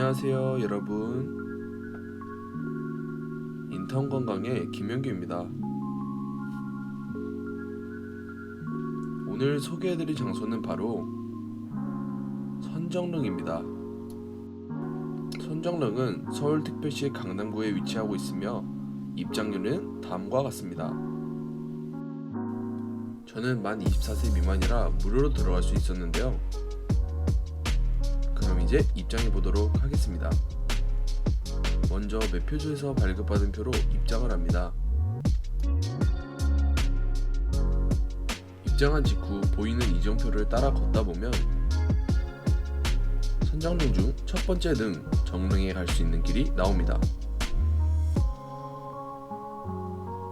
안녕하세요, 여러분. 인턴 건강의 김현규입니다. 오늘 소개해드릴 장소는 바로 선정릉입니다. 선정릉은 서울특별시 강남구에 위치하고 있으며 입장료는 다음과 같습니다. 저는 만 24세 미만이라 무료로 들어갈 수 있었는데요. 그럼 이제 입장해 보도록 하겠습니다. 먼저 매표소에서 발급받은 표로 입장을 합니다. 입장한 직후 보이는 이정표를 따라 걷다 보면 선정릉 중첫 번째 능 정릉에 갈 수 있는 길이 나옵니다.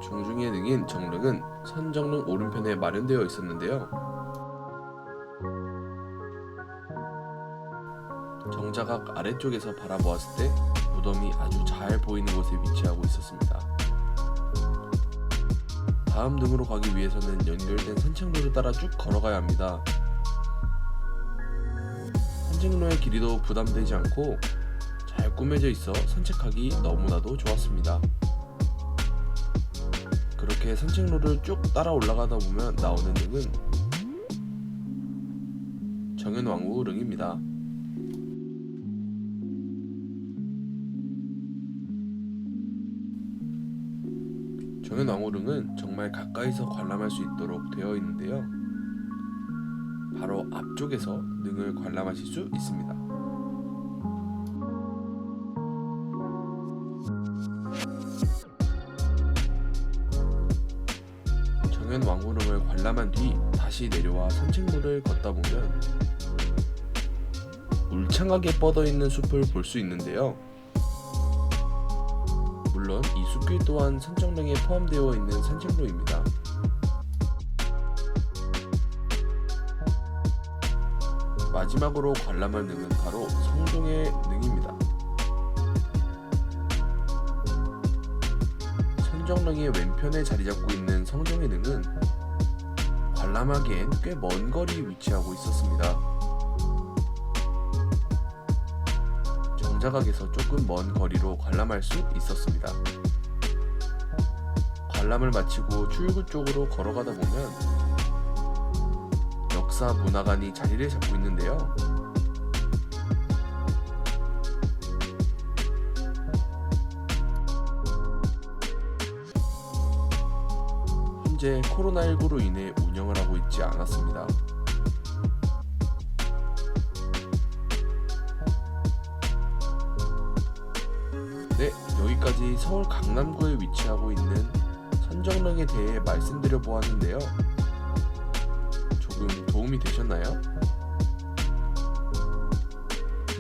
중중의 능인 정릉은 선정릉 오른편에 마련되어 있었는데요. 정자각 아래쪽에서 바라보았을 때 무덤이 아주 잘 보이는 곳에 위치하고 있었습니다. 다음 등으로 가기 위해서는 연결된 산책로를 따라 쭉 걸어가야 합니다. 산책로의 길이도 부담되지 않고 잘 꾸며져 있어 산책하기 너무나도 좋았습니다. 그렇게 산책로를 쭉 따라 올라가다 보면 나오는 등은 정현왕후 릉입니다. 정현왕후릉은 정말 가까이서 관람할 수 있도록 되어 있는데요. 바로 앞쪽에서 능을 관람하실 수 있습니다. 정현 왕후릉을 관람한 뒤 다시 내려와 산책로를 걷다 보면 울창하게 뻗어 있는 숲을 볼 수 있는데요. 물론 이 숲길 또한 산정릉에 포함되어 있는 산책로입니다. 마지막으로 관람할 능은 바로 성동의 능입니다. 선정릉의 왼편에 자리 잡고 있는 성동의 능은 관람하기엔 꽤 먼 거리 위치하고 있었습니다. 정자각에서 조금 먼 거리로 관람할 수 있었습니다. 관람을 마치고 출구 쪽으로 걸어가다 보면 역사 문화관이 자리를 잡고 있는데요. 현재 코로나19로 인해 운영을 하고 있지 않았습니다. 네, 여기까지 서울 강남구에 위치하고 있는 선정릉에 대해 말씀드려 보았는데요. 조금 도움이 되셨나요?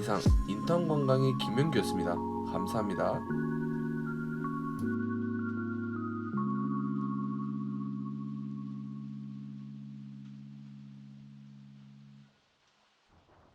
이상 인턴 건강의 김현규였습니다. 감사합니다.